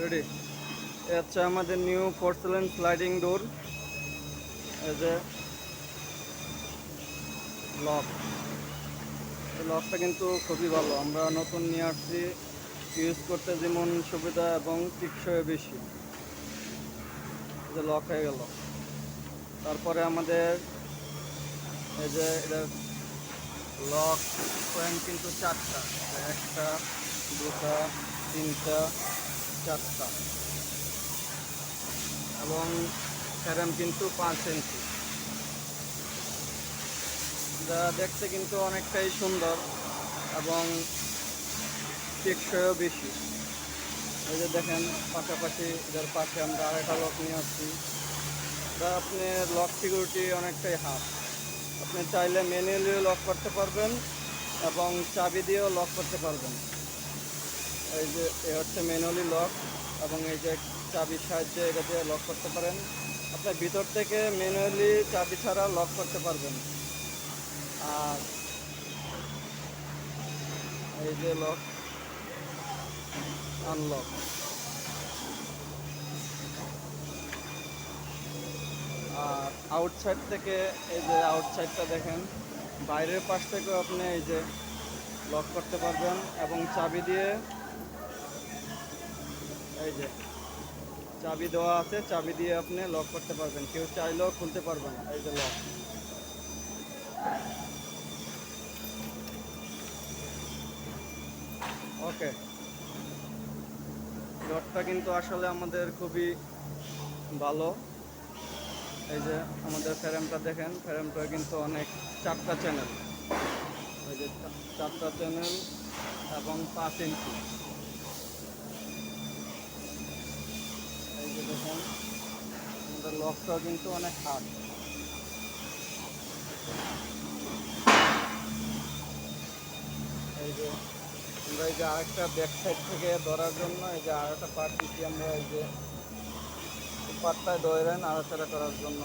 Ready এ হচ্ছে আমাদের new porcelain sliding door এই যে লক এই লকটা কিন্তু খুবই ভালো। আমরা নতুন নিয়ে আসছি। ইউজ করতে যেমন সুবিধা এবং টিকসই বেশি। যে লক হয়ে গেল। তারপরে আমাদের এই যে এটা লক পয়েন্ট কিন্তু চারটা। একটা, দুটা, তিনটা চারটা। এবং ক্যারাম কিন্তু পাঁচ ইঞ্চি যা দেখতে কিন্তু অনেকটাই সুন্দর এবং টেকসইও বেশি। এই যে দেখেন, পাশাপাশি এদের পাশে আমরা আরেকটা লক নিয়ে আসছি। যা আপনি লক সিকিউরিটি অনেকটাই হাফ আপনি চাইলে ম্যানুয়ালিও লক করতে পারবেন এবং চাবি দিয়েও লক করতে পারবেন। এই যে, এ হচ্ছে ম্যানুয়ালি লক এবং এই যে চাবির সাহায্যে এটা দিয়ে লক করতে পারেন। আপনার ভিতর থেকে ম্যানুয়ালি চাবি ছাড়া লক করতে পারবেন। আর এই যে লক আনলক আর আউটসাইড থেকে এই যে আউটসাইডটা দেখেন, বাইরের পাশ থেকেও আপনি এই যে লক করতে পারবেন এবং চাবি দিয়ে এই যে, চাবি দেওয়া আছে, চাবি দিয়ে আপনি লক করতে পারবেন। কেউ চাইলেও খুলতে পারবেন এই যে লক ওকে ডটটা কিন্তু আসলে আমাদের খুবই ভালো। এই যে, আমাদের ফ্রেমটা দেখেন। ফ্রেমটা কিন্তু অনেক চারটা চ্যানেল এই যে, চারটা চ্যানেল এবং পাঁচ ইঞ্চি এই যে দেখেন আমাদের লকটাও কিন্তু অনেক হার্ড এই যে, আমরা এই যে আরেকটা ব্যাক সাইড থেকে ধরার জন্য এই যে আরেকটা পার্ট দিচ্ছি আমরা, এই যে পার্টটায় ধরেন আড়াচাড়া করার জন্য।